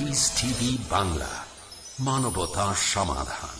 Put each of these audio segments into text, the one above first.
Piece TV Bangla মানবতা সমাধান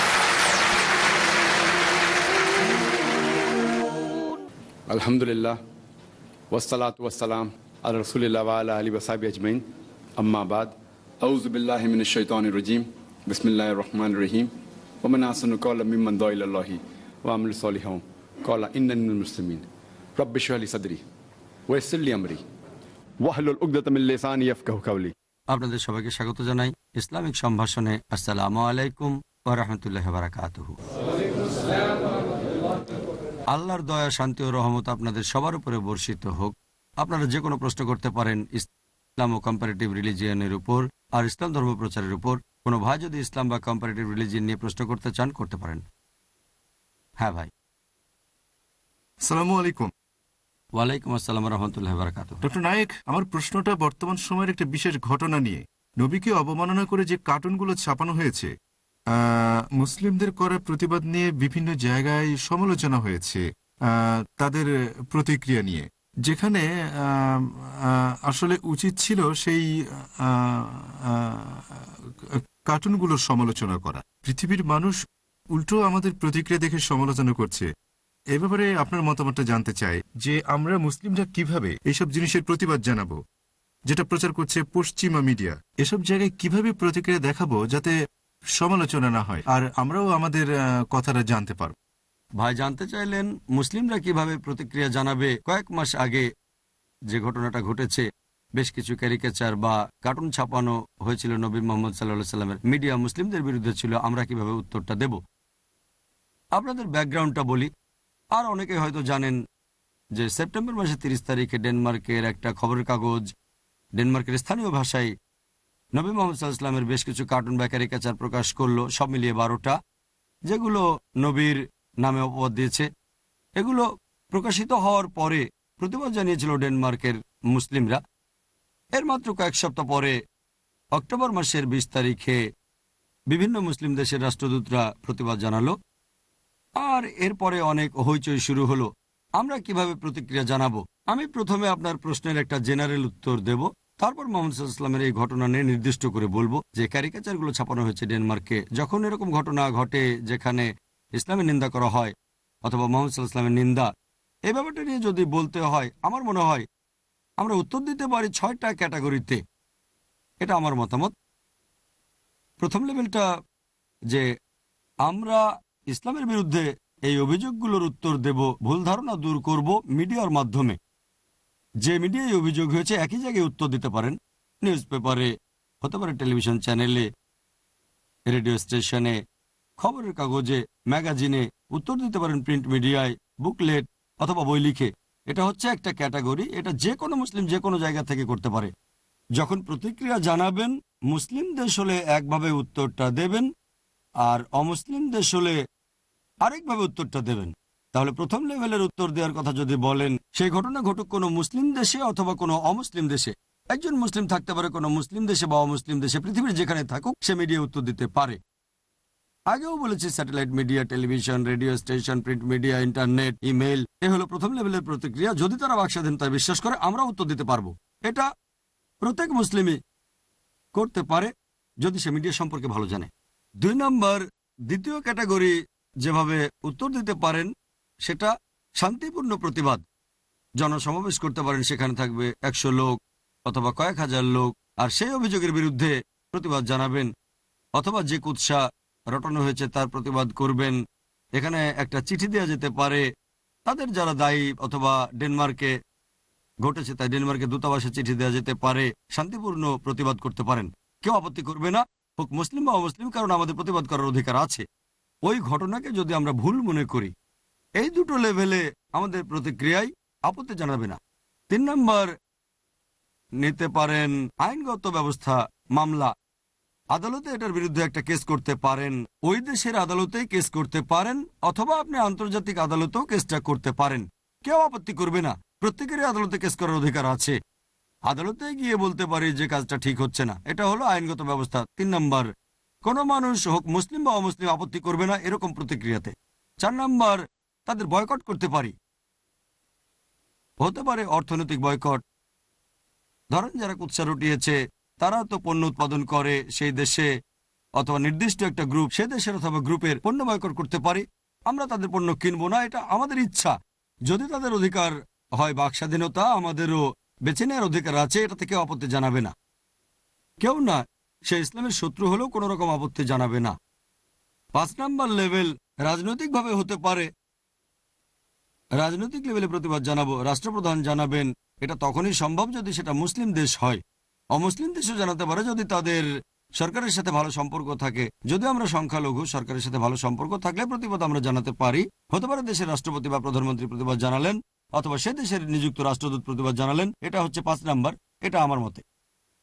আলহামদুলিল্লাহ ওয়াসালাত ওয়াসালাম আর রসুলিল্লাহ আল্লাহ আলী ওসাবি আজমাইন আম্মাবাদ আউজবিল্লাহমিন শৈতান রজিম বিসমিল্লাহ রহমান রহিম ওমন আসন কল মিম্মন দইল্লাহি ওয়ামুল সলিহ কলা ইন্নানুল মুসলিমিন রব্বিশ আলী সদরি ওয়েসলি আমরি ওয়াহলুল উগদতমিল্লিসান ইয়াফকাহু কাউলি আপনাদের সবাইকে স্বাগত জানাই ইসলামিক সম্ভাষণে আসসালামু আলাইকুম ওয়া রাহমাতুল্লাহি ওয়া বারাকাতুহু। আল্লাহর দয়া শান্তি ও রহমত আপনাদের সবার উপরে বর্ষিত হোক। আপনারা যে কোনো প্রশ্ন করতে পারেন ইসলাম ও কম্পারেটিভ রিলিজিয়নের উপর আর ইসলাম ধর্ম প্রচারের উপর। কোনো ভাই যদি ইসলাম বা কম্পারেটিভ রিলিজিয়ন নিয়ে প্রশ্ন করতে চান করতে পারেন। হ্যাঁ ভাই। সালামু আলাইকুম। ওয়ালাইকুম আসসালাম রহমতুল্লাহ বারাকাতুহ। ডক্টর নায়েক আমার প্রশ্নটা বর্তমান সময়ের একটা বিশেষ ঘটনা নিয়ে। নবীকে অবমাননা করে যে কার্টুনগুলো ছাপানো হয়েছে মুসলিমদের করা প্রতিবাদ নিয়ে বিভিন্ন জায়গায় সমালোচনা হয়েছে তাদের প্রতিক্রিয়া নিয়ে। যেখানে আসলে উচিত ছিল সেই কার্টুনগুলোর সমালোচনা করা। পৃথিবীর মানুষ উল্টো আমাদের প্রতিক্রিয়া দেখে সমালোচনা করছে। এ ব্যাপারে আপনার মতামতটা জানতে চাই যে আমরা মুসলিমরা কীভাবে এইসব জিনিসের প্রতিবাদ জানাব, যেটা প্রচার করছে পশ্চিমা মিডিয়া? এসব জায়গায় কীভাবে প্রতিক্রিয়া দেখাবো যাতে সমালোচনা না হয়, আর আমরাও আমাদের কথাটা জানতে পারব। ভাই, জানতে চাইলেন মুসলিমরা কীভাবে প্রতিক্রিয়া জানাবে? কয়েক মাস আগে যে ঘটনাটা ঘটেছে, বেশ কিছু ক্যারিকেচার বা কার্টুন ছাপানো হয়েছিল নবী মোহাম্মদ সাল্লাহ সাল্লামের মিডিয়া মুসলিমদের বিরুদ্ধে ছিল, আমরা কীভাবে উত্তরটা দেব? আপনাদের ব্যাকগ্রাউন্ডটা বলি। আর অনেকে হয়তো জানেন যে সেপ্টেম্বর মাসের তিরিশ তারিখে ডেনমার্কের একটা খবরের কাগজ, ডেনমার্কের স্থানীয় ভাষায় নবী মোহাম্মদ সাল্লামের বেশ কিছু কার্টুন বা ক্যারিকেচার প্রকাশ করল, সব মিলিয়ে বারোটা, যেগুলো নবীর নামে অপবাদ দিয়েছে। এগুলো প্রকাশিত হওয়ার পরে প্রতিবাদ জানিয়েছিল ডেনমার্কের মুসলিমরা। এর মাত্র কয়েক সপ্তাহ পরে অক্টোবর মাসের বিশ তারিখে বিভিন্ন মুসলিম দেশের রাষ্ট্রদূতরা প্রতিবাদ জানালো। আর এরপরে অনেক হইচই শুরু হলো। আমরা কীভাবে প্রতিক্রিয়া জানাব? আমি প্রথমে আপনার প্রশ্নের একটা জেনারেল উত্তর দেব। তারপর মোহাম্মদ সাল্লামের এই ঘটনা নিয়ে নির্দিষ্ট করে বলব যে ক্যারিকেচারগুলো ছাপানো হয়েছে ডেনমার্কে। যখন এরকম ঘটনা ঘটে যেখানে ইসলামের নিন্দা করা হয় অথবা মোহাম্মদ সাল্লাহামের নিন্দা এই ব্যাপারটা নিয়ে যদি বলতে হয়, আমার মনে হয় আমরা উত্তর দিতে পারি ছয়টা ক্যাটাগরিতে। এটা আমার মতামত। প্রথম লেভেলটা যে আমরা ইসলামের বিরুদ্ধে এই অভিযোগগুলোর উত্তর দেব, ভুল ধারণা দূর করব মিডিয়ার মাধ্যমে। যে মিডিয়ায় অভিযোগ হয়েছে, একই জায়গায় উত্তর দিতে পারেন। নিউজ পেপারে, হতে পারে টেলিভিশন চ্যানেলে, রেডিও স্টেশনে, খবরের কাগজে, ম্যাগাজিনে উত্তর দিতে পারেন প্রিন্ট মিডিয়ায়, বুকলেট অথবা বই লিখে। এটা হচ্ছে একটা ক্যাটাগরি, এটা যে কোনো মুসলিম যে কোনো জায়গা থেকে করতে পারে। যখন প্রতিক্রিয়া জানাবেন, মুসলিম দেশ হলে একভাবে উত্তরটা দেবেন, আর অমুসলিম দেশ হলে আরেকভাবে উত্তরটা দেবেন। তাহলে প্রথম লেভেলের উত্তর দেওয়ার কথা যদি বলেন, সেই ঘটনা ঘটুক কোনো মুসলিম দেশে অথবা কোনো অমুসলিম দেশে। একজন মুসলিম থাকতে পারে কোনো মুসলিম দেশে বা অমুসলিম দেশে, পৃথিবীর যেখানে থাকুক সে মিডিয়া উত্তর দিতে পারে। আগেও বলেছি satellite media television radio station print media internet email এ হলো প্রথম লেভেলের প্রতিক্রিয়া। যদি তারা বাকস্বাধীনতায় বিশ্বাস করে আমরা উত্তর দিতে পারব। এটা প্রত্যেক মুসলিমই করতে পারে, যদি সে মিডিয়া সম্পর্কে ভালো জানে। দুই নম্বর, দ্বিতীয় ক্যাটাগরি যেভাবে উত্তর দিতে পারেন সেটা শান্তিপূর্ণ প্রতিবাদ। জনসমাবেশ করতে পারেন, সেখানে থাকবে একশো লোক অথবা কয়েক হাজার লোক, আর সেই অভিযোগের বিরুদ্ধে প্রতিবাদ জানাবেন অথবা যে কুৎসা রটানো হয়েছে তার প্রতিবাদ করবেন। এখানে একটা চিঠি দেওয়া যেতে পারে, তাদের যারা দায়ী অথবা ডেনমার্কে ঘটেছে তাই ডেনমার্কে দূতাবাসে চিঠি দেওয়া যেতে পারে, শান্তিপূর্ণ প্রতিবাদ করতে পারেন। কেউ আপত্তি করবে না, হোক মুসলিম বা অমুসলিম, কারণ আমাদের প্রতিবাদ করার অধিকার আছে। ওই ঘটনাকে যদি আমরা ভুল মনে করি এই দুটো লেভেলে আমাদের প্রতিক্রিয়ায় আপত্তি জানাবে না। তিন নম্বর, নিতে পারেন আইনগত ব্যবস্থা মামলা। আদালতে এটার বিরুদ্ধে একটা কেস করতে পারেন, ওই দেশের আদালতে কেস করতে পারেন, অথবা আপনি আন্তর্জাতিক আদালতেও কেসটা করতে পারেন। কেউ আপত্তি করবে না, প্রত্যেকেরই আদালতে কেস করার অধিকার আছে। আদালতে গিয়ে বলতে পারি যে কাজটা ঠিক হচ্ছে না। এটা হলো আইনগত ব্যবস্থা। তিন নম্বর, কোন মানুষ হোক মুসলিম বা অমুসলিম আপত্তি করবে না এরকম প্রতিক্রিয়াতে। চার নম্বর তাদের বয়কট করতে পারি। হতে পারে অর্থনৈতিক বয়কট। ধরেন যারা কুৎসা রটিয়েছে, তারা তো পণ্য উৎপাদন করে সেই দেশে, অথবা নির্দিষ্ট একটা গ্রুপ সে দেশের অথবা গ্রুপের পণ্য বয়কট করতে পারি। আমরা তাদের পণ্য কিনবো না, এটা আমাদের ইচ্ছা। যদি তাদের অধিকার হয় বাক স্বাধীনতা আমাদেরও বেছে নেওয়ার অধিকার আছে, এটা থেকে আপত্তি জানাবে না। কেউ না, সে ইসলামের শত্রু হলেও কোনো রকম আপত্তি জানাবে না। পাঁচ নাম্বার লেভেল রাজনৈতিকভাবে হতে পারে রাজনৈতিক লেভেলে প্রতিবাদ জানাব, রাষ্ট্রপ্রধান জানাবেন, এটা তখনই সম্ভব যদি সেটা মুসলিম দেশ হয়। অমুসলিম দেশও জানাতে পারে যদি তাদের সরকারের সাথে ভালো সম্পর্ক থাকে। যদি আমরা সংখ্যালঘু সরকারের সাথে ভালো সম্পর্ক থাকলে প্রতিবাদ আমরা জানাতে পারি। হতে পারে দেশের রাষ্ট্রপতি বা প্রধানমন্ত্রী প্রতিবাদ জানালেন, অথবা সে দেশের নিযুক্ত রাষ্ট্রদূত প্রতিবাদ জানালেন, এটা হচ্ছে পাঁচ নাম্বার, এটা আমার মতে।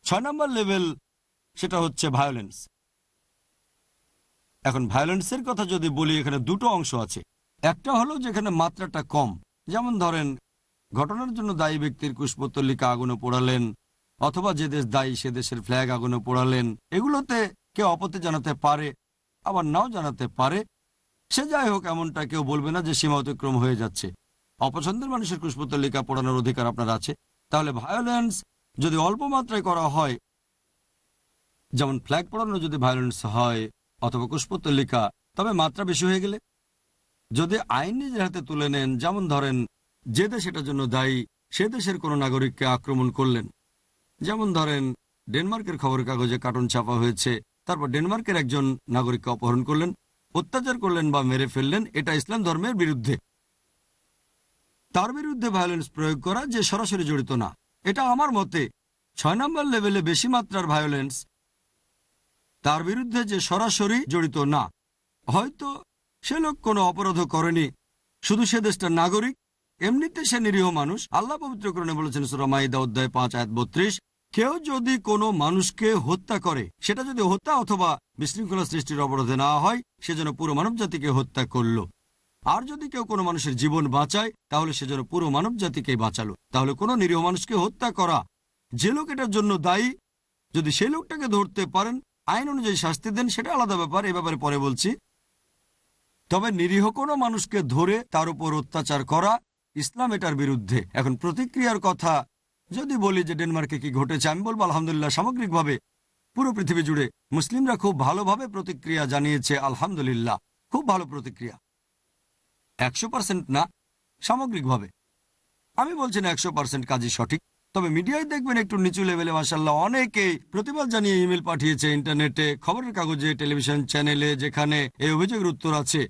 ছয় নাম্বার লেভেল, সেটা হচ্ছে ভায়োলেন্স এখন ভায়োলেন্সের কথা যদি বলি, এখানে দুটো অংশ আছে। একটা হলো যেখানে মাত্রাটা কম। যেমন ধরেন, ঘটনার জন্য দায়ী ব্যক্তির কুশপত্তলিকা আগুনে পোড়ালেন, অথবা যে দেশ দায়ী সে দেশের ফ্ল্যাগ আগুনে পোড়ালেন। এগুলোতে কেউ আপত্তি জানাতে পারে, আবার নাও জানাতে পারে। সে যাই হোক, এমনটা কেউ বলবে না যে সীমা অতিক্রম হয়ে যাচ্ছে। অপছন্দের মানুষের কুশপত্তলিকা পোড়ানোর অধিকার আপনার আছে। তাহলে ভায়োলেন্স যদি অল্প মাত্রায় করা হয়, যেমন ফ্ল্যাগ পোড়ানো যদি ভায়োলেন্স হয়, অথবা কুশপত্তলিকা তবে মাত্রা বেশি হয়ে গেলে যদি আইন নিজের হাতে তুলে নেন, যেমন ধরেন, যে দেশ এটার জন্য দায়ী, সে দেশের কোনো নাগরিককে আক্রমণ করলেন। যেমন ধরেন, ডেনমার্কের খবরের কাগজে কার্টুন ছাপা হয়েছে, তারপর ডেনমার্কের একজন নাগরিককে অপহরণ করলেন, অত্যাচার করলেন বা মেরে ফেললেন, এটা ইসলাম ধর্মের বিরুদ্ধে। তার বিরুদ্ধে ভায়োলেন্স প্রয়োগ করা যে সরাসরি জড়িত না, এটা আমার মতে ছয় নম্বর লেভেলে বেশি মাত্রার ভায়োলেন্স তার বিরুদ্ধে যে সরাসরি জড়িত না, হয়তো সে লোক কোনো অপরাধ করেনি। শুধু সে দেশটার নাগরিক। এমনিতে সে নিরীহ মানুষ। আল্লাহ পবিত্রকরণে বলেছেন সুরামাইদা অধ্যায় পাঁচ, আয়াত বত্রিশ, কেউ যদি কোনো মানুষকে হত্যা করে, সেটা যদি হত্যা অথবা বিশৃঙ্খলা সৃষ্টির অপরাধে না হয়, সে যেন পুরো মানব জাতিকে হত্যা করল। আর যদি কেউ কোনো মানুষের জীবন বাঁচায়, তাহলে সে যেন পুরো মানব জাতিকে বাঁচালো। তাহলে কোনো নিরীহ মানুষকে হত্যা করা। যে লোক এটার জন্য দায়ী, যদি সেই লোকটাকে ধরতে পারেন, আইন অনুযায়ী শাস্তি দেন, সেটা আলাদা ব্যাপার। এ ব্যাপারে পরে বলছি। তবে নিরীহ কোনো মানুষকে ধরে তার উপর অত্যাচার করা ইসলাম এটার বিরুদ্ধে। এখন প্রতিক্রিয়ার কথা, যদি বলি যে ডেনমার্কে কি ঘটেছে, আমি বলব আলহামদুলিল্লাহ সামগ্রিকভাবে পুরো পৃথিবী জুড়ে মুসলিমরা খুব ভালোভাবে প্রতিক্রিয়া জানিয়েছে, আলহামদুলিল্লাহ, খুব ভালো প্রতিক্রিয়া। একশো পার্সেন্ট না, সামগ্রিকভাবে। আমি বলছি না একশো পার্সেন্ট কাজই সঠিক, তবে মিডিয়ায় দেখবেন একটু নিচু লেভেলে মাসাল্লাহ অনেকেই প্রতিবাদ জানিয়ে ইমেল পাঠিয়েছে ইন্টারনেটে, খবরের কাগজে, টেলিভিশন চ্যানেলে, যেখানে এই অভিযোগের উত্তর আছে।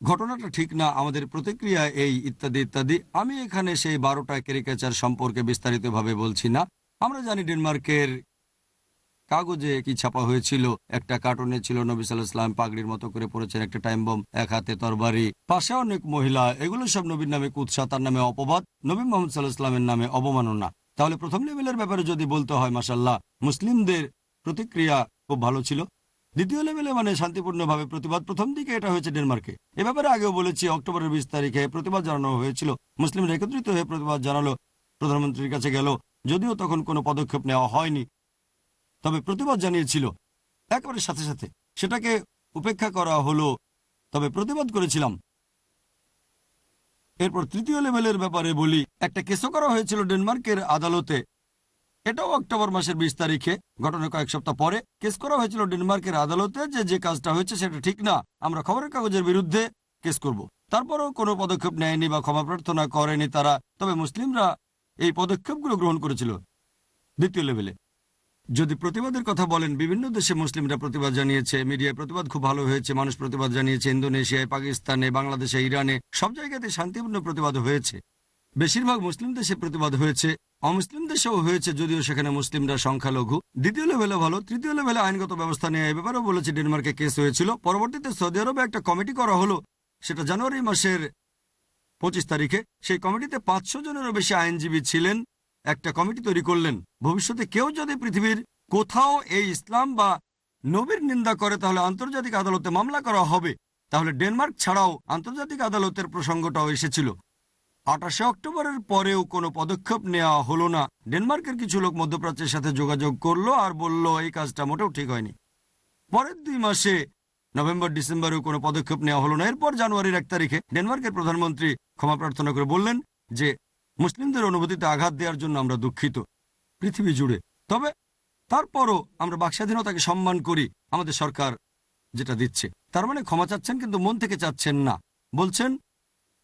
ঘটনাটা ঠিক না, আমাদের প্রতিক্রিয়া এই ইত্যাদি ইত্যাদি। আমি এখানে সেই বারোটা ক্যারিকেচার সম্পর্কে বিস্তারিতভাবে বলছি না। আমরা জানি ডেনমার্কের কাগজে কি ছাপা হয়েছিল, একটা কার্টুনে ছিল নবী সাল্লাহ ইসলাম পাগড়ির মতো করে পড়েছেন একটা টাইম বম এক হাতে তরবারি, পাশে অনেক মহিলা, এগুলো সব নবীর নামে কুৎসা, তার নামে অপবাদ, নবী মোহাম্মদ ইসলামের নামে অবমাননা। তাহলে প্রথম লেভেলের ব্যাপারে যদি বলতে হয় মাসাল্লাহ মুসলিমদের প্রতিক্রিয়া খুব ভালো ছিল। দ্বিতীয় লেভেলে মানে শান্তিপূর্ণভাবে প্রতিবাদ। প্রথম দিকে এটা হয়েছে ডেনমার্কে। এ ব্যাপারে আগেও বলেছি, অক্টোবরের বিশ তারিখে প্রতিবাদ জানানো হয়েছিল। মুসলিমরা একত্রিত হয়ে প্রতিবাদ জানালো, প্রধানমন্ত্রীর কাছে গেল। যদিও তখন কোনো পদক্ষেপ নেওয়া হয়নি, তবে প্রতিবাদ জানিয়েছিল। একেবারে সাথে সাথে সেটাকে উপেক্ষা করা হলো, তবে প্রতিবাদ করেছিলাম। এরপর তৃতীয় লেভেলের ব্যাপারে বলি, একটা কেসও করা হয়েছিল ডেনমার্কের আদালতে। এটাও অক্টোবর মাসের বিশ তারিখে। ঘটনা কয়েক সপ্তাহ পরে কেস করা হয়েছিল ডেনমার্কের আদালতে যে যে কাজটা হয়েছে সেটা ঠিক না। আমরা খবরের কাগজের বিরুদ্ধে কেস করব। তারপরেও কোনো পদক্ষেপ নেয়নি বা ক্ষমা প্রার্থনা করেনি তারা। তবে মুসলিমরা এই পদক্ষেপগুলো গ্রহণ করেছিল দ্বিতীয় লেভেলে। যদি প্রতিবাদের কথা বলেন, বিভিন্ন দেশে মুসলিমরা প্রতিবাদ জানিয়েছে, মিডিয়ায় প্রতিবাদ খুব ভালো হয়েছে, মানুষ প্রতিবাদ জানিয়েছে, ইন্দোনেশিয়ায়, পাকিস্তানে, বাংলাদেশে, ইরানে, সব জায়গাতে শান্তিপূর্ণ প্রতিবাদ হয়েছে। বেশিরভাগ মুসলিম দেশে প্রতিবাদ হয়েছে, অমুসলিম দেশেও হয়েছে, যদিও সেখানে মুসলিমরা সংখ্যালঘু। দ্বিতীয় লেভেলে ভালো, তৃতীয় লেভেলে আইনগত ব্যবস্থা নিয়ে এ ব্যাপারেও বলেছে ডেনমার্কে কেস হয়েছিল। পরবর্তীতে সৌদি আরবে একটা কমিটি করা হলো, সেটা জানুয়ারি মাসের পঁচিশ তারিখে। সেই কমিটিতে পাঁচশো জনেরও বেশি আইনজীবী ছিলেন, একটা কমিটি তৈরি করলেন। ভবিষ্যতে কেউ যদি পৃথিবীর কোথাও এই ইসলাম বা নবীর নিন্দা করে, তাহলে আন্তর্জাতিক আদালতে মামলা করা হবে। তাহলে ডেনমার্ক ছাড়াও আন্তর্জাতিক আদালতের প্রসঙ্গটাও এসেছিল। আঠাশে অক্টোবরের পরেও কোনো পদক্ষেপ নেওয়া হলো না। ডেনমার্কের কিছু লোক মধ্যপ্রাচ্যের সাথে যোগাযোগ করল আর বলল, এই কাজটা মোটেও ঠিক হয়নি। পরের দুই মাসে নভেম্বর, ডিসেম্বরেও কোনো পদক্ষেপ নেওয়া হলো না। এরপর জানুয়ারির এক তারিখে ডেনমার্কের প্রধানমন্ত্রী ক্ষমা প্রার্থনা করে বললেন যে, মুসলিমদের অনুভূতিতে আঘাত দেওয়ার জন্য আমরা দুঃখিত, পৃথিবী জুড়ে। তবে তারপরও আমরা বাকস্বাধীনতাকে সম্মান করি, আমাদের সরকার যেটা দিচ্ছে। তার মানে ক্ষমা চাচ্ছেন কিন্তু মন থেকে চাচ্ছেন না। বলছেন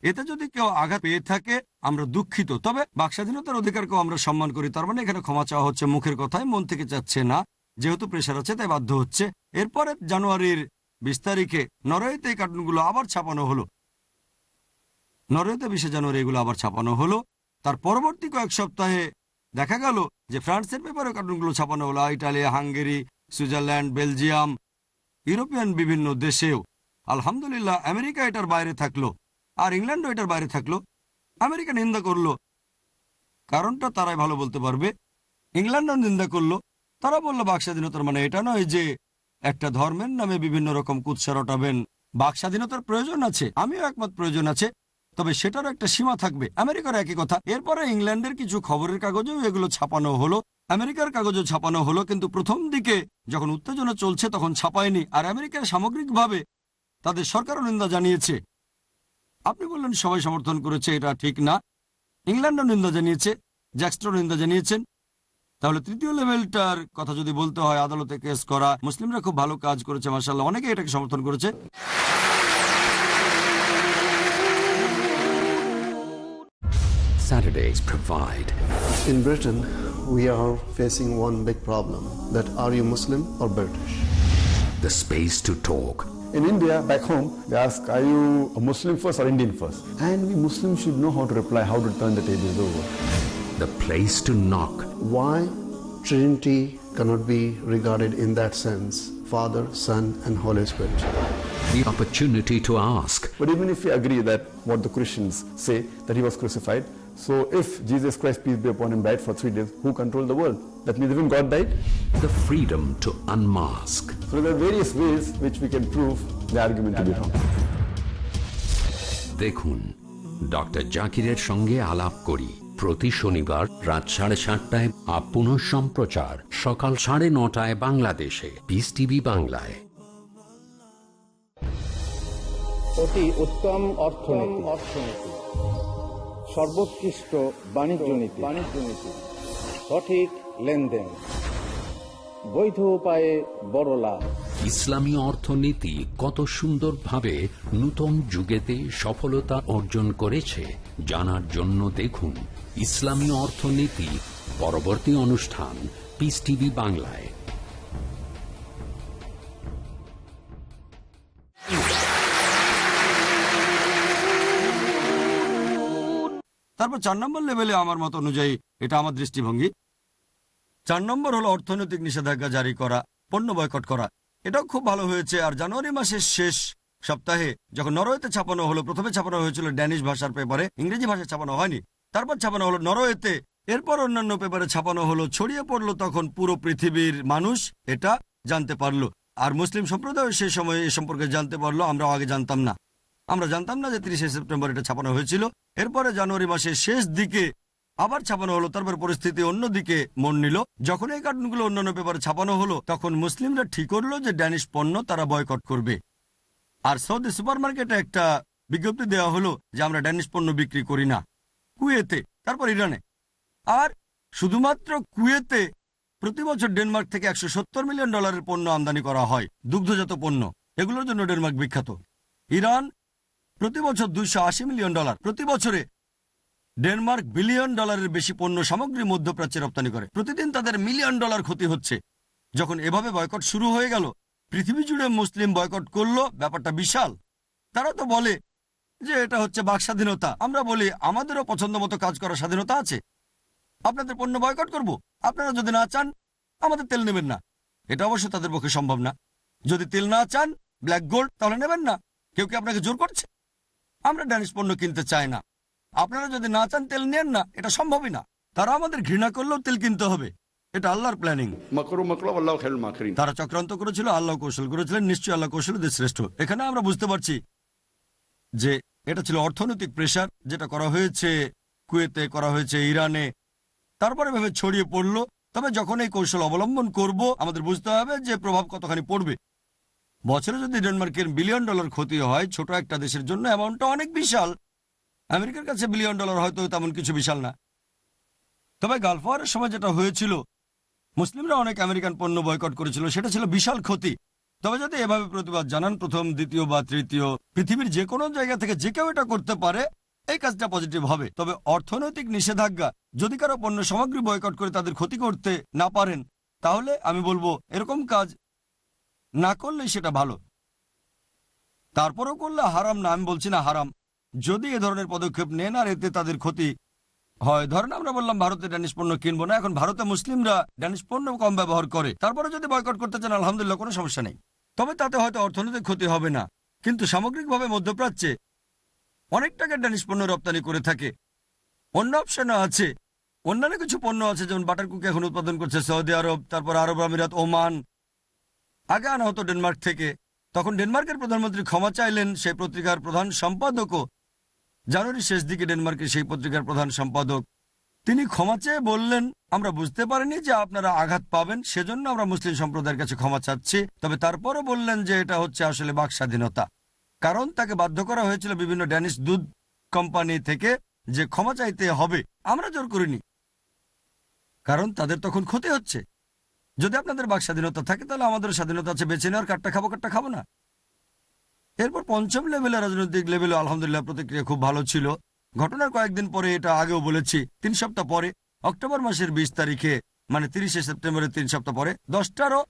এতে যদি কেউ আঘাত পেয়ে থাকে, আমরা দুঃখিত। তবে বাকস্বাধীনতার অধিকারকেও আমরা সম্মান করি। তার মানে এখানে ক্ষমা চাওয়া হচ্ছে মুখের কথায়, মন থেকে চাচ্ছে না। যেহেতু প্রেশার আছে, তাই বাধ্য হচ্ছে। এরপরে জানুয়ারির বিশ তারিখে নরওয়েতে এই কার্টুনগুলো আবার ছাপানো হলো। নরওয়েতে বিশে জানুয়ারি এগুলো আবার ছাপানো হলো। তার পরবর্তী কয়েক সপ্তাহে দেখা গেল যে ফ্রান্সের পেপারে কার্টুনগুলো ছাপানো হলো। Italy Hungary, Switzerland, Belgium, European বিভিন্ন দেশেও। আলহামদুলিল্লাহ, আমেরিকা এটার বাইরে থাকল। আর ইংল্যান্ডও এটার বাইরে থাকল। আমেরিকা নিন্দা করল। কারণটা তারাই ভালো বলতে পারবে। ইংল্যান্ডও নিন্দা করল। তারা বলল, বাক স্বাধীনতার মানে এটা নয় যে একটা ধর্মের নামে বিভিন্ন রকম কুৎসা রটাবেন। বাক স্বাধীনতার প্রয়োজন আছে, আমিও একমত প্রয়োজন আছে, তবে সেটারও একটা সীমা থাকবে। আমেরিকার একই কথা। এরপরে ইংল্যান্ডের কিছু খবরের কাগজেও এগুলো ছাপানো হলো। আমেরিকার কাগজও ছাপানো হলো, কিন্তু প্রথম দিকে যখন উত্তেজনা চলছে তখন ছাপায়নি। আর আমেরিকার সামগ্রিকভাবে তাদের সরকারও নিন্দা জানিয়েছে। আপনি বললেন সবাই সমর্থন করেছে এটা ঠিক না ইংল্যান্ডও নিন্দা জানিয়েছে জ্যাক্সট্রো নিন্দা জানিয়েছেন তাহলে তৃতীয় লেভেলটার কথা যদি বলতে হয় আদালতে কেস করা মুসলিমরা খুব ভালো কাজ করেছে মার্শাল্লাহ অনেকে এটাকে সমর্থন করেছে Saturdays provide. In Britain, we are facing one big problem that are you Muslim or British? The space to talk. In India, back home, they ask, are you a Muslim first or Indian first? And we Muslims should know how to reply, how to turn the tables over. The place to knock. Why Trinity cannot be regarded in that sense Father, Son, and Holy Spirit? The opportunity to ask. But even if we agree that what the Christians say, that he was crucified, so if Jesus Christ, peace be upon him, died for three days, who controlled the world? That means even God died? The freedom to unmask. So there are various ways which we can prove the argument to be wrong. দেখুন doctor জাকিরের সঙ্গে আলাপ করি প্রতি শনিবার রাত সাড়ে সাতটায় আপ পুনঃ সম্প্রচার সকাল সাড়ে নটায় বাংলাদেশে পিস টিভি বাংলায় অতি উত্তম অর্থনীতি অর্থনীতি সর্বোৎকৃষ্ট বাণিজ্য নীতি। বাণিজ্য নীতি। সঠিক লেনদেন। বৈধ উপায়ে বড় লাভ। ইসলামী অর্থনীতি কত সুন্দরভাবে নূতন যুগেতে সফলতা অর্জন করেছে জানার জন্য দেখুন ইসলামী অর্থনীতি পরবর্তী অনুষ্ঠান পিস টিভি বাংলায়। তারপর চার নম্বর লেভেলে আমার মত অনুযায়ী এটা আমার দৃষ্টিভঙ্গি। চার নম্বর হলো অর্থনৈতিক নিষেধাজ্ঞা জারি করা, পণ্য বয়কট করা। এটাও খুব ভালো হয়েছে। আর জানুয়ারি মাসের শেষ সপ্তাহে যখন নরওয়েতে ছাপানো হলো, প্রথমে ছাপানো হয়েছিল ড্যানিশ ভাষার পেপারে, ইংরেজি ভাষায় ছাপানো হয়নি। তারপর ছাপানো হলো নরওয়েতে, এরপর অন্যান্য পেপারে ছাপানো হলো, ছড়িয়ে পড়ল তখন পুরো পৃথিবীর মানুষ এটা জানতে পারল। আর মুসলিম সম্প্রদায় সেই সময় এ সম্পর্কে জানতে পারল আমরা আগে জানতাম না। আমরা জানতাম না যে তিরিশে সেপ্টেম্বর এটা ছাপানো হয়েছিল। এরপরে জানুয়ারি মাসের শেষ দিকে আবার ছাপানো হলো, তারপর পরিস্থিতি অন্যদিকে মন নিল। যখন এই কার্টুনগুলো অন্যান্য পেপারে ছাপানো হলো, তখন মুসলিমরা ঠিক করল যে ড্যানিশ পণ্য তারা বয়কট করবে। আর সৌদি সুপার মার্কেটে একটা বিজ্ঞপ্তি দেওয়া হলো যে আমরা ড্যানিশ পণ্য বিক্রি করি না। কুয়েতে, তারপর ইরানে। আর শুধুমাত্র কুয়েতে প্রতি বছর ডেনমার্ক থেকে একশো সত্তর মিলিয়ন ডলারের পণ্য আমদানি করা হয়, দুগ্ধজাত পণ্য। এগুলোর জন্য ডেনমার্ক বিখ্যাত। ইরান প্রতি বছর দুইশো আশি মিলিয়ন ডলার। প্রতি বছরে ডেনমার্ক বিলিয়ন ডলারের বেশি পণ্য সামগ্রী মধ্যপ্রাচ্যে রপ্তানি করে। প্রতিদিন তাদের মিলিয়ন ডলার ক্ষতি হচ্ছে। যখন এভাবে বয়কট শুরু হয়ে গেল, পৃথিবী জুড়ে মুসলিম বয়কট করল, ব্যাপারটা বিশাল। তারা তো বলে যে এটা হচ্ছে বাক স্বাধীনতা। আমরা বলি, আমাদেরও পছন্দ মতো কাজ করার স্বাধীনতা আছে। আপনাদের পণ্য বয়কট করব? আপনারা যদি না চান, আমাদের তেল নেবেন না। এটা অবশ্য তাদের পক্ষে সম্ভব না। যদি তেল না চান, ব্ল্যাক গোল্ড, তাহলে নেবেন না। কেউ কি আপনাকে জোর করছে? আমরা ড্যানিশ পণ্য কিনতে চাই না। আপনারা যদি না চান তেল নেন না এটা সম্ভবই না। তারা আমাদের ঘৃণা করলেও তেল কিনতে হবে। এটা আল্লাহর প্ল্যানিং তারা চক্রান্ত করেছিল আল্লাহ কৌশল করেছিলেন নিশ্চয়ই আল্লাহ কৌশলদের শ্রেষ্ঠ। এখানে আমরা বুঝতে পারছি যে এটা ছিল অর্থনৈতিক প্রেশার যেটা করা হয়েছে কুয়েতে করা হয়েছে ইরানে। তারপরে ভেবে ছড়িয়ে পড়ল। তবে যখন এই কৌশল অবলম্বন করব আমাদের বুঝতে হবে যে প্রভাব কতখানি পড়বে। বছরে যদি ডেনমার্কের বিলিয়ন ডলার ক্ষতি হয়, ছোট একটা দেশের জন্য অ্যামাউন্টটা অনেক বিশাল। আমেরিকার কাছে বিলিয়ন ডলার হয়তো তেমন কিছু বিশাল না। তবে গালফ ওয়ারের সময় যেটা হয়েছিল, মুসলিমরা অনেক আমেরিকান পণ্য বয়কট করেছিল, সেটা ছিল বিশাল ক্ষতি। তবে যদি এভাবে প্রতিবাদ জানান, প্রথম, দ্বিতীয় বা তৃতীয়, পৃথিবীর যে কোনো জায়গা থেকে যে কেউ এটা করতে পারে, এই কাজটা পজিটিভ হবে। তবে অর্থনৈতিক নিষেধাজ্ঞা, যদি কারও পণ্য সামগ্রী বয়কট করে তাদের ক্ষতি করতে না পারেন, তাহলে আমি বলব, এরকম কাজ না করলেই সেটা ভালো। তারপরেও করলে হারাম না, আমি বলছি না হারাম। যদি এ ধরনের পদক্ষেপ নেন আর এতে তাদের ক্ষতি হয়, ধরেন আমরা বললাম ভারতে ড্যানিশ পণ্য কিনবো না, এখন ভারতে মুসলিমরা ড্যানিশ পণ্য কম ব্যবহার করে। তারপরে যদি বয়কট করতে চান, আলহামদুলিল্লাহ, কোনো সমস্যা নেই। তবে তাতে হয়তো অর্থনৈতিক ক্ষতি হবে না। কিন্তু সামগ্রিকভাবে মধ্যপ্রাচ্যে অনেক টাকা ড্যানিশ পণ্য রপ্তানি করে থাকে। অন্য অপশনও আছে। অন্যান্য কিছু পণ্য আছে, যেমন বাটার কুকি এখন উৎপাদন করছে সৌদি আরব, তারপর আরব আমিরাত, ওমান আগে আনা হতো ডেনমার্ক থেকে। তখন ডেনমার্কের প্রধানমন্ত্রী ক্ষমা চাইলেন সেই পত্রিকার প্রধান সম্পাদকও। জানুয়ারির শেষ দিকে ডেনমার্কের সেই পত্রিকার প্রধান সম্পাদক। তিনি ক্ষমা চেয়ে বললেন, আমরা বুঝতে পারিনি যে আপনারা আঘাত পাবেন, সেজন্য আমরা মুসলিম সম্প্রদায়ের কাছে ক্ষমা চাচ্ছি। তবে তারপরও বললেন যে এটা হচ্ছে আসলে বাক স্বাধীনতা। কারণ তাকে বাধ্য করা হয়েছিল বিভিন্ন ড্যানিশ দুধ কোম্পানি থেকে যে ক্ষমা চাইতে হবে, আমরা জোর করিনি। কারণ তাদের তখন ক্ষতি হচ্ছে। যদি আপনাদের বাক স্বাধীনতা থাকে, তাহলে আমাদের স্বাধীনতা আছে, বেছে নেওয়ার কাঠটা খাব কাঠটা খাব না। এরপর পঞ্চম লেভেলে রাজনৈতিক লেভেলে আলহামদুলিল্লাহ প্রতিক্রিয়া খুব ভালো ছিল। ঘটনার কয়েকদিন পরে এটা আগেও বলেছি, তিন সপ্তাহ পরে, অক্টোবর মাসের বিশ তারিখে মানে তিরিশে সেপ্টেম্বরের তিন সপ্তাহ পরে, দশটারও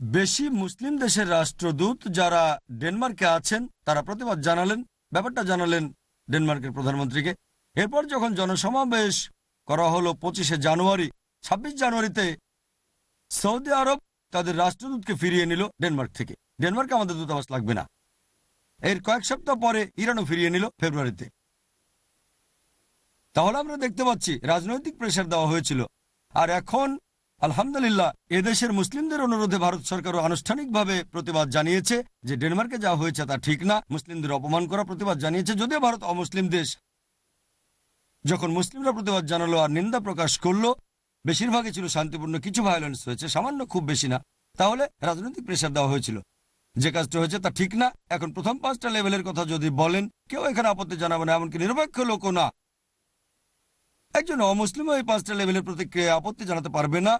বেশি মুসলিম দেশের রাষ্ট্রদূত যারা ডেনমার্কে আছেন, তারা প্রতিবাদ জানালেন, ব্যাপারটা জানালেন ডেনমার্কের প্রধানমন্ত্রীকে। এরপর যখন জনসমাবেশ করা হলো পঁচিশে জানুয়ারি, ছাব্বিশ জানুয়ারিতে সৌদি আরব তাদের রাষ্ট্রদূতকে ফিরিয়ে নিল ডেনমার্ক থেকে। ডেনমার্কে আমাদের দূতাবাস লাগবে না। এর কয়েক সপ্তাহ পরে ইরানও ফিরিয়ে নিল ফেব্রুয়ারিতে। তাহলে আমরা দেখতে পাচ্ছি রাজনৈতিক প্রেশার দেওয়া হয়েছিল। আর এখন, আলহামদুলিল্লাহ, এদেশের মুসলিমদের অনুরোধে ভারত সরকারও আনুষ্ঠানিকভাবে প্রতিবাদ জানিয়েছে যে ডেনমার্কে যা হয়েছে তা ঠিক না। মুসলিমদের অপমান করা প্রতিবাদ জানিয়েছে। যদিও ভারত অমুসলিম দেশ, যখন মুসলিমরা প্রতিবাদ জানালো আর নিন্দা প্রকাশ করল বেশিরভাগই ছিল শান্তিপূর্ণ, কিছু ভায়োলেন্স হয়েছে, সামান্য খুব বেশি না। তাহলে রাজনৈতিক প্রেশার দেওয়া হয়েছিল। যে কাজটা হয়েছে তা ঠিক না। এখন প্রথম পাঁচটা লেভেলের কথা যদি বলেন, কেউ এখানে আপত্তি জানাবে না, এমনকি নিরপেক্ষ লোকও না। একজন অমুসলিম এই পাঁচটা লেভেলের প্রতিক্রিয়া আপত্তি জানাতে পারবে না।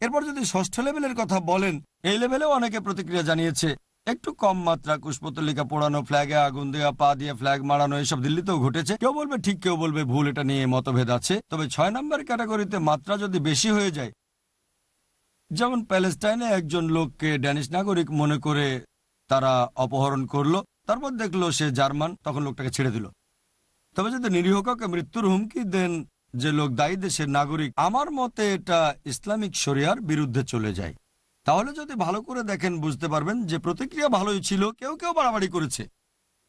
এরপর যদি ষষ্ঠ লেভেলের কথা বলেন, এই লেভেলেও অনেকে প্রতিক্রিয়া জানিয়েছে। একটু কম মাত্রা কুশপত্তলিকা পোড়ানো ফ্ল্যাগে আগুন দেওয়া পা দিয়ে ফ্ল্যাগ মারানো, এসব দিল্লিতেও ঘটেছে। কেউ বলবে ঠিক, কেউ বলবে ভুল, এটা নিয়ে মতভেদ আছে। তবে ছয় নম্বর ক্যাটাগরিতে মাত্রা যদি বেশি হয়ে যায়, যেমন প্যালেস্টাইনে একজন লোককে ড্যানিশ নাগরিক মনে করে তারা অপহরণ করল, তারপর দেখল সে জার্মান, তখন লোকটাকে ছেড়ে দিল। তবে যদি নিরীহ কাউকে মৃত্যুর হুমকি দেন যে লোক দায়ী দেশের নাগরিক, আমার মতে এটা ইসলামিক শরিয়ার বিরুদ্ধে চলে যায়। তাহলে যদি ভালো করে দেখেন, বুঝতে পারবেন যে প্রতিক্রিয়া ভালোই ছিল, কেউ কেউ বাড়াবাড়ি করেছে।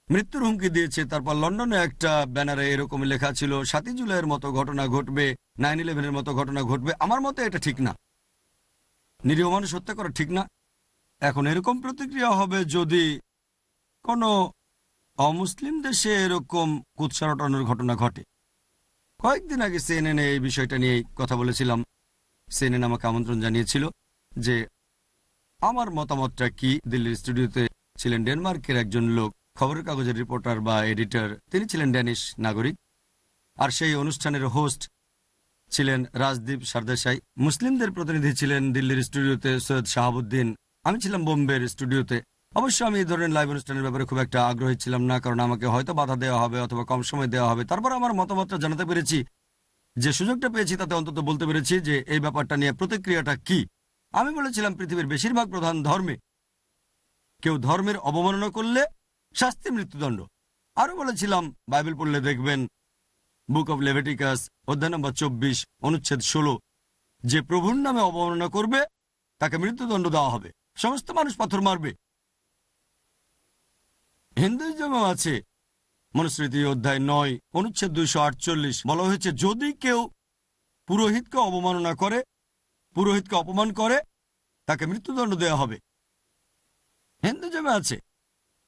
মৃত্যুর হুমকি দিয়েছে, তারপর লন্ডনে একটা ব্যানারে এরকম লেখা ছিল, সাতই জুলাইয়ের মতো ঘটনা ঘটবে, নাইন ইলেভেনের মতো ঘটনা ঘটবে। আমার মতে এটা ঠিক না। নিরীহ মানুষ হত্যা করা ঠিক না। এখন এরকম প্রতিক্রিয়া হবে যদি কোনো অমুসলিম দেশে এরকম কুৎসারটানোর ঘটনা ঘটে। কয়েকদিন আগে সিএনএন এই বিষয়টা নিয়ে কথা বলেছিলাম। সিএনএন আমাকে আমন্ত্রণ জানিয়েছিল যে আমার মতামতটা কি? দিল্লির স্টুডিওতে ছিলেন ডেনমার্কের একজন লোক, খবরের কাগজের রিপোর্টার বা এডিটর। তিনি ছিলেন ড্যানিশ নাগরিক। আর সেই অনুষ্ঠানের হোস্ট ছিলেন রাজদীপ সারদেশাই। মুসলিমদের প্রতিনিধি ছিলেন দিল্লির স্টুডিওতে সৈয়দ শাহাবুদ্দিন। আমি ছিলাম বোম্বের স্টুডিওতে। অবশ্য আমি এই ধরনের লাইভ অনুষ্ঠানের ব্যাপারে খুব একটা আগ্রহী ছিলাম না, কারণ আমাকে হয়তো বাধা দেওয়া হবে অথবা কম সময় দেওয়া হবে। তারপর আমার মতামতটা জানাতে পেরেছি, যে সুযোগটা পেয়েছি তাতে অন্তত বলতে পেরেছি যে এই ব্যাপারটা নিয়ে প্রতিক্রিয়াটা কি? আমি বলেছিলাম পৃথিবীর বেশিরভাগ প্রধান ধর্মে কেউ ধর্মের অবমাননা করলে শাস্তি মৃত্যুদণ্ড। আরও বলেছিলাম, বাইবেল পড়লে দেখবেন, বুক অব লেভেটিকাস, অধ্যায় নম্বর চব্বিশ, অনুচ্ছেদ ষোলো, যে প্রভুর নামে অবমাননা করবে, তাকে মৃত্যুদণ্ড দেওয়া হবে। সমস্ত মানুষ পাথর মারবে। হিন্দুইজমও আছে। মনুস্মৃতি অধ্যায় নয়, অনুচ্ছেদ দুইশো আটচল্লিশ, বলা হয়েছে, যদি কেউ পুরোহিতকে অবমাননা করে পুরোহিতকে অপমান করে, তাকে মৃত্যুদণ্ড দেওয়া হবে। হিন্দু জমে আছে।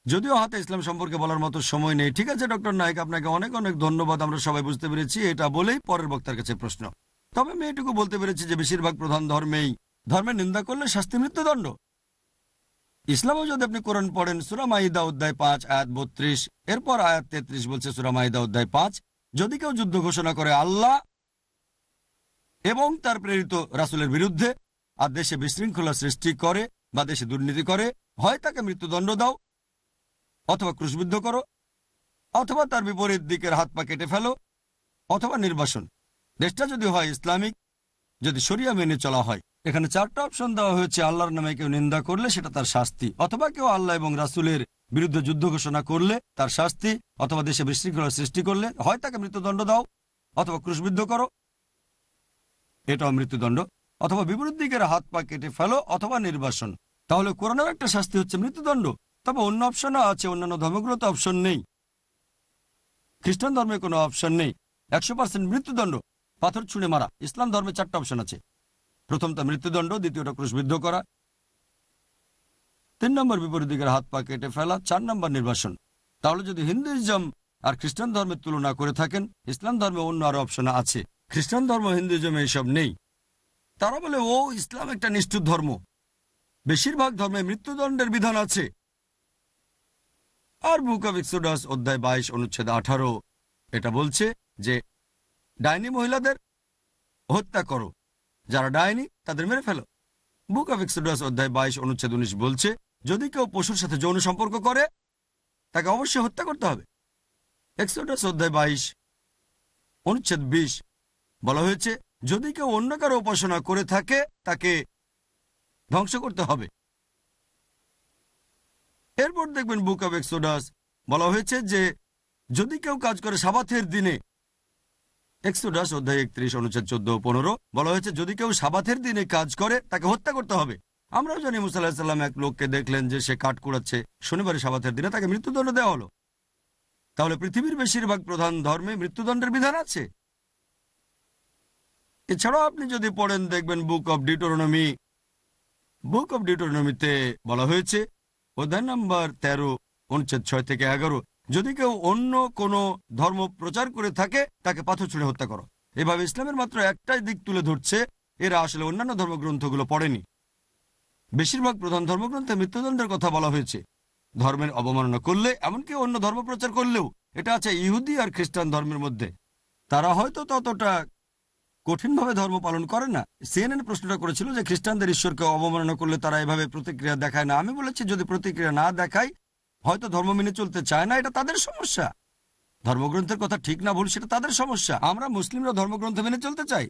যদিও হাতে ইসলাম সম্পর্কে বলার মতো সময় নেই। ঠিক আছে, ডক্টর নায়ক, আপনাকে অনেক অনেক ধন্যবাদ। আমরা সবাই বুঝতে পেরেছি, এটা বলেই পরের বক্তার কাছে প্রশ্ন। তবে আমি এটুকু বলতে পেরেছি যে বেশিরভাগ প্রধান ধর্মেই, ধর্মের নিন্দা করলে শাস্তি মৃত্যুদণ্ড। ইসলামও যদি আপনি কোরআন পড়েন সুরামাইদা অধ্যায় পাঁচ, আয়াত বত্রিশ। এরপর আয়াত তেত্রিশ বলছে সুরামাইদা অধ্যায় পাঁচ। যদি কেউ যুদ্ধ ঘোষণা করে, আল্লাহ এবং তার প্রেরিত রাসুলের বিরুদ্ধে, আর দেশে বিশৃঙ্খলা সৃষ্টি করে বা দেশে দুর্নীতি করে, হয় তাকে মৃত্যুদণ্ড দাও, অথবা ক্রুশবিদ্ধ করো, অথবা তার বিপরীত দিকের হাত পা কেটে ফেলো, অথবা নির্বাসন। দেশটা যদি হয় ইসলামিক, যদি শরিয়া মেনে চলা হয়, এখানে চারটা অপশন দেওয়া হয়েছে। আল্লাহর নামে কেউ নিন্দা করলে সেটা তার শাস্তি, অথবা কেউ আল্লাহ এবং রাসুলের বিরুদ্ধে যুদ্ধ ঘোষণা করলে তার শাস্তি, অথবা দেশে বিশৃঙ্খলা সৃষ্টি করলে হয় তাকে মৃত্যুদণ্ড দাও, অথবা ক্রুশবিদ্ধ করো এটাও মৃত্যুদণ্ড। অথবা বিপরীত দিকের হাত পা কেটে ফেলো অথবা নির্বাসন। তাহলে কোরআনের একটা শাস্তি হচ্ছে মৃত্যুদণ্ড। তবে অন্য অপশনও আছে, অন্যান্য ধর্মগুলোতে অপশন নেই। খ্রিস্টান ধর্মে কোনো অপশন নেই। একশো পার্সেন্ট মৃত্যুদণ্ড, পাথর ছুঁড়ে মারা, ইসলাম ধর্মে চারটা অপশন আছে। প্রথমটা মৃত্যুদণ্ড দ্বিতীয়টা ক্রুশবিদ্ধ করা। তিন নম্বর বিপরীত দিকের হাত পা কেটে ফেলা, চার নম্বর নির্বাসন। তাহলে যদি হিন্দুইজম আর খ্রিস্টান ধর্মের তুলনা করে থাকেন, ইসলাম ধর্মে অন্য আরও অপশন আছে। খ্রিস্টান ধর্ম হিন্দুইজমে এইসব নেই। তারা বলে, ও, ইসলাম একটা নিষ্ঠুর ধর্ম। বেশিরভাগ ধর্মে মৃত্যুদণ্ডের বিধান আছে। আর বুক অব এক্সোডাস অধ্যায় বাইশ, অনুচ্ছেদ আঠারো, এটা বলছে যে, ডাইনি মহিলাদের হত্যা করো। যারা ডাইনি, তাদের মেরে ফেলো। বুক অব এক্সোডাস অধ্যায় বাইশ, অনুচ্ছেদ উনিশ বলছে, যদি কেউ পশুর সাথে যৌন সম্পর্ক করে, তাকে অবশ্যই হত্যা করতে হবে। এক্সোডাস অধ্যায় বাইশ, অনুচ্ছেদ বিশ বলা হয়েছে, যদি কেউ অন্য কারও উপাসনা করে থাকে, তাকে ধ্বংস করতে হবে। এরপর দেখবেন বুক অব এক্সোডাস বলা হয়েছে যে, যদি কেউ কাজ করে সাবাথের দিনে এক্সোডাস অধ্যায় একত্রিশ, অনুচ্ছেদ চোদ্দ পনেরো বলা হয়েছে, যদি কেউ সাবাথের দিনে কাজ করে, তাকে হত্যা করতে হবে। আমরাও জানি মুসাল্লাহ সাল্লাম এক লোককে দেখলেন যে সে কাঠ কুড়াচ্ছে, শনিবারে সাবাথের দিনে তাকে মৃত্যুদণ্ড দেওয়া হলো। তাহলে পৃথিবীর বেশিরভাগ প্রধান ধর্মে মৃত্যুদণ্ডের বিধান আছে। এছাড়াও আপনি যদি পড়েন, দেখবেন book of Deuteronomy book of ডিটোরনমিতে বলা হয়েছে, অধ্যায় নাম্বার তেরো, অনুচ্ছেদ ছয় থেকে এগারো, যদি কেউ অন্য কোনো ধর্ম প্রচার করে থাকে, তাকে পাথর ছুঁড়ে হত্যা করো। এভাবে ইসলামের মাত্র একটাই দিক তুলে ধরছে, এরা আসলে অন্যান্য ধর্মগ্রন্থগুলো পড়েনি। বেশিরভাগ প্রধান ধর্মগ্রন্থে মৃত্যুদণ্ডের কথা বলা হয়েছে। ধর্মের অবমাননা করলে, এমনকি অন্য ধর্ম প্রচার করলেও, এটা আছে ইহুদি আর খ্রিস্টান ধর্মের মধ্যে। তারা হয়তো ততটা কঠিনভাবে ধর্ম পালন করে না। সিএনএন প্রশ্নটা করেছিল যে খ্রিস্টানদের ঈশ্বরকে অবমাননা করলে তারা এভাবে প্রতিক্রিয়া দেখায় না। আমি বলেছি, যদি প্রতিক্রিয়া না দেখায়, হয়তো ধর্ম মেনে চলতে চায় না, এটা তাদের সমস্যা। ধর্মগ্রন্থের কথা ঠিক না, ভুল, সেটা তাদের সমস্যা। আমরা মুসলিমরা ধর্মগ্রন্থ মেনে চলতে চাই।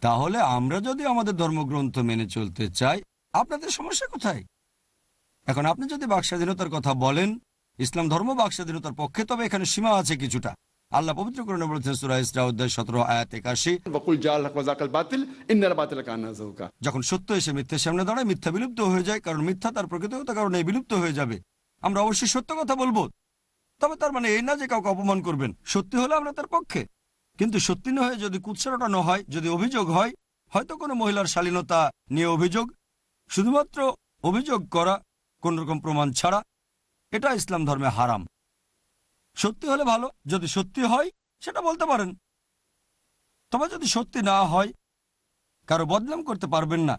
তাহলে আমরা যদি আমাদের ধর্মগ্রন্থ মেনে চলতে চাই, আপনাদের সমস্যা কোথায়? এখন আপনি যদি বাক স্বাধীনতার কথা বলেন, ইসলাম ধর্ম বাক স্বাধীনতার পক্ষে, তবে এখানে সীমা আছে কিছুটা। আল্লাহ পবিত্র করে বলেছেন সুরাই ইসরা অধ্যায় সতেরো আয়াত একাশি। যখন সত্য এসে মিথ্যের সামনে দাঁড়ায় মিথ্যা বিলুপ্ত হয়ে যায় কারণ মিথ্যা তার প্রকৃতিগত কারণে বিলুপ্ত হয়ে যাবে। আমরা অবশ্যই সত্য কথা বলব। তবে তার মানে এই না যে কাউকে অপমান করবেন সত্যি হলে আমরা তার পক্ষে। কিন্তু সত্যি না হয়ে যদি কুৎসারটানো হয় যদি অভিযোগ হয় হয়তো কোনো মহিলার শালীনতা নিয়ে অভিযোগ। শুধুমাত্র অভিযোগ করা কোন রকম প্রমাণ ছাড়া এটা ইসলাম ধর্মে হারাম। সত্যি হলে ভালো, যদি সত্যি হয়, সেটা বলতে পারেন। তবে যদি সত্যি না হয়, কারও বদনাম করতে পারবেন না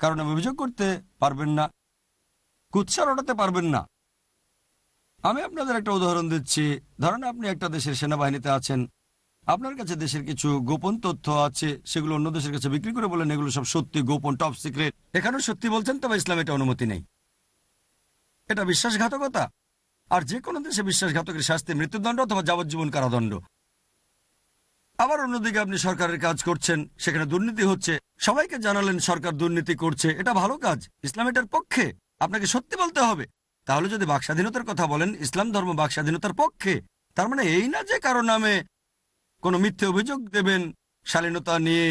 কারণ অভিযোগ করতে পারবেন না, কুৎসা রটাতে পারবেন না। আমি আপনাদের একটা উদাহরণ দিচ্ছি। ধরেন আপনি একটা দেশের সেনাবাহিনীতে আছেন। আপনার কাছে দেশের কিছু গোপন তথ্য আছে, সেগুলো অন্য দেশের কাছে বিক্রি করে বলেন, এগুলো সব সত্যি, গোপন টপ সিক্রেট এখানেও সত্যি বলছেন, তবে ইসলাম এটা অনুমতি নেই। এটা বিশ্বাসঘাতকতা? আর যে কোনো দেশে বিশ্বাসঘাতকের শাস্তি মৃত্যুদণ্ড অথবা যাবজ্জীবন কারাদণ্ড। আবার অন্যদিকে আপনি সরকারের কাজ করছেন, সেখানে দুর্নীতি হচ্ছে। সবাইকে জানালেন সরকার দুর্নীতি করছে, এটা ভালো কাজ, ইসলাম এটার পক্ষে, আপনাকে সত্যি বলতে হবে। তাহলে যদি বাক স্বাধীনতার কথা বলেন, ইসলাম ধর্ম বাক স্বাধীনতার পক্ষে, তার মানে এই না যে কারও নামে কোনো মিথ্যে অভিযোগ দেবেন, শালীনতা নিয়ে,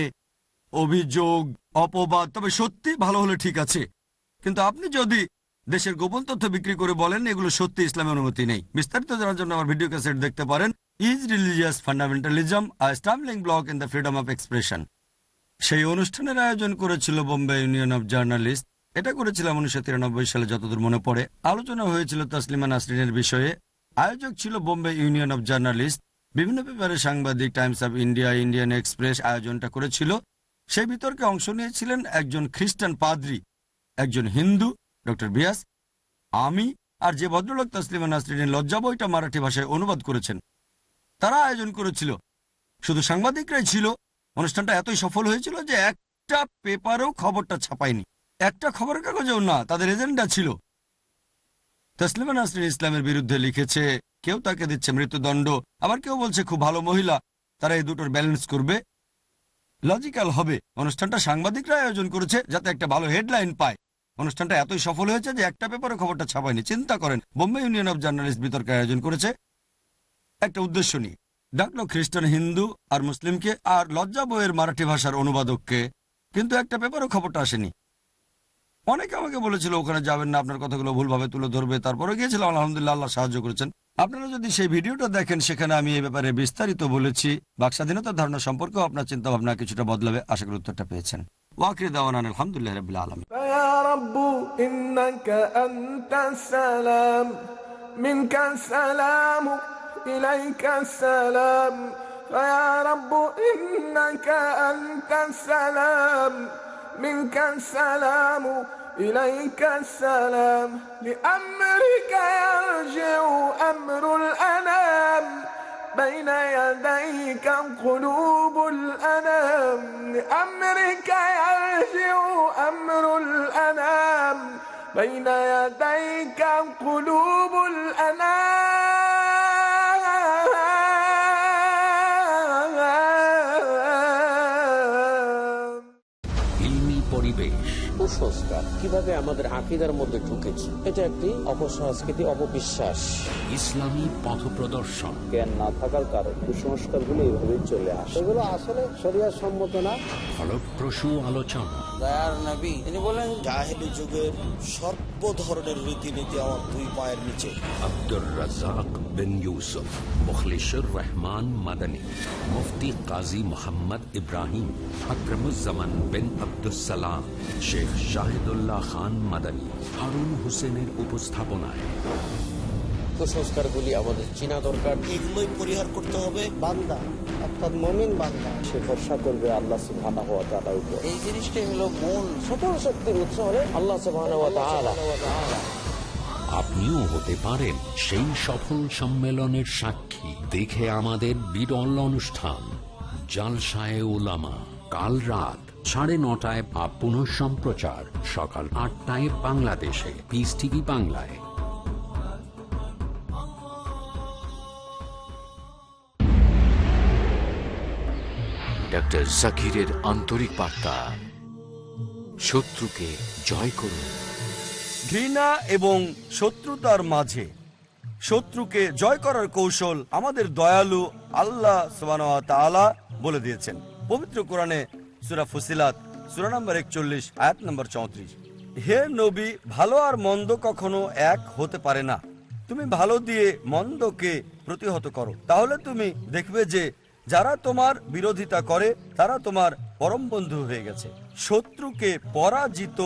অভিযোগ, অপবাদ, তবে সত্যি ভালো হলে ঠিক আছে। কিন্তু আপনি যদি দেশের গোপন তথ্য বিক্রি করে বলেন, এগুলো সত্যি ইসলামের অনুমতি নেই। বিস্তারিত জানার জন্য আমার ভিডিও ক্যাসেট দেখতে পারেন। Is religious fundamentalism a stumbling block in the freedom of expression সেই অনুষ্ঠানের আয়োজন করেছিল বোম্বে ইউনিয়ন অফ জার্নালিস্ট। এটা করেছিলাম উনিশশো তিরানব্বই সালে, যতদূর মনে পড়ে। আলোচনা হয়েছিল তসলিমা নাসরিনের বিষয়ে। আয়োজক ছিল বোম্বে ইউনিয়ন অফ জার্নালিস্ট। বিভিন্ন পেপারে সাংবাদিক Times of India, Indian Express আয়োজনটা করেছিল। সেই বিতর্কে অংশ নিয়েছিলেন একজন খ্রিস্টান পাদ্রী, একজন হিন্দু ডক্টর বিয়াস আমি আর যে ভদ্রলোক তসলিমা নাসরিনের লজ্জা বইটা মারাঠি ভাষায় অনুবাদ করেছেন, তারা আয়োজন করেছিল। শুধু সাংবাদিকরাই ছিল। অনুষ্ঠানটা এতই সফল হয়েছিল যে একটা পেপারেও খবরটা ছাপায়নি। একটা খবরের কাগজেও না, তাদের এজেন্ডা ছিল। তসলিমা নাসরিন ইসলামের বিরুদ্ধে লিখেছে, কেউ তাকে দিচ্ছে মৃত্যুদণ্ড, আবার কেউ বলছে খুব ভালো মহিলা, তারা এই দুটোর ব্যালেন্স করবে। লজিক্যাল হবে। অনুষ্ঠানটা সাংবাদিকরা আয়োজন করেছে যাতে একটা ভালো হেডলাইন পায়। অনুষ্ঠানটা এতই সফল হয়েছে যে একটা পেপারে খবরটা ছাপায়নি। চিন্তা করেন, বোম্বে ইউনিয়ন অব জার্নালিস্ট বিতর্ক আয়োজন করেছে। একটা উদ্দেশ্য নিয়ে, ডাকলো খ্রিস্টান হিন্দু আর মুসলিমকে আর লজ্জা বইয়ের মারাঠি ভাষার অনুবাদককে। কিন্তু একটা পেপারও খবরটা আসেনি। অনেকে আমাকে বলেছিল, ওখানে যাবেন না, আপনার কথাগুলো ভুলভাবে তুলে ধরবে। তারপরে গিয়েছিলাম, আলহামদুলিল্লাহ, আল্লাহ সাহায্য করেছেন। আপনারা যদি সেই ভিডিওটা দেখেন, সেখানে আমি এই ব্যাপারে বিস্তারিত বলেছি। বাকস্বাধীনতার ধারণা সম্পর্কেও আপনার চিন্তাভাবনা কিছুটা বদলাবে। আশা করি উত্তরটা পেয়েছেন। واخر دعوانا الحمد لله رب العالمين. فيا رب إنك أنت السلام. منك السلام إليك السلام. فيا رب إنك أنت السلام. منك السلام إليك السلام. لأمرك يرجع أمر الأنام. بين يديك قلوب الأنام لأمرك يرجع أمر الأنام. بين يديك قلوب الأنام. কীভাবে আমাদের আকিদার মধ্যে ঢুকেছে? এটা একটি অপসংস্কৃতি অপবিশ্বাস। ইসলামী পথ প্রদর্শন জ্ঞান না থাকার কারণে কুসংস্কারগুলো এইভাবে চলে আসে। এগুলো আসলে শরীর সম্মত না। ফলপ্রসূ আলোচনা। দয়ার নবী তিনি বলেন জাহেলি যুগের সর্ব ধরনের রীতিনীতি আমার দুই পায়ের নিচে। আব্দুর রাজাক বিন ইউসুফ মুখলিসুর রহমান মাদানী মুফতি কাজী মোহাম্মদ ইব্রাহিম আকরমুজ্জামান বিন আব্দুসালাম শেখ শাহিদুল্লাহ খান মাদানী হারুন হোসেনের উপস্থাপনায়। কুসংস্কার গুলি আমাদের চিনা দরকার। এগুলোই পরিহার করতে হবে। বান্দা অর্থাৎ মমিন বান্দা সে ভরসা করবে আল্লাহ সুবহানাহু ওয়া তাআলার উপর। এই জিনিসটাই হলো মূল। সকল শক্তির উৎস হলে আল্লাহ সুবহানাহু ওয়া তাআলা। আপনিও হতে পারেন সেই সফল সম্মেলনের সাক্ষী। দেখে আমাদের বিরল অনুষ্ঠান। জালসায় ওলামা কাল রাত সাড়ে নটায় বা পুনঃ সম্প্রচার, সকাল আটটায় বাংলাদেশে। পিস টিভি বাংলায়। ডক্টর জাকিরের আন্তরিক বার্তা। শত্রুকে জয় করুন। ঘৃণা এবং শত্রুতার মাঝে। শত্রুকে জয় করার কৌশল আমাদের দয়ালু আল্লাহ বলে দিয়েছেন। পবিত্র কোরআনে সুরা ফুসিলাত, সুরা নম্বর একচল্লিশ, আয়াত নম্বর চৌত্রিশ। হে নবী, ভালো আর মন্দ কখনো এক হতে পারে না। তুমি ভালো দিয়ে মন্দকে প্রতিহত করো। তাহলে তুমি দেখবে যে যারা তোমার বিরোধিতা করে, তারা তোমার পরম বন্ধু হয়ে গেছে। শত্রুকে পরাজিত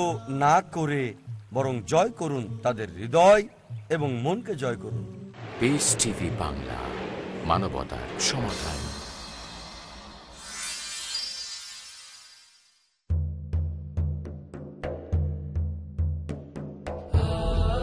না করে বরং জয় করুন তাদের হৃদয় এবং মনকে জয় করুন। বাংলা মানবতার সমাধান।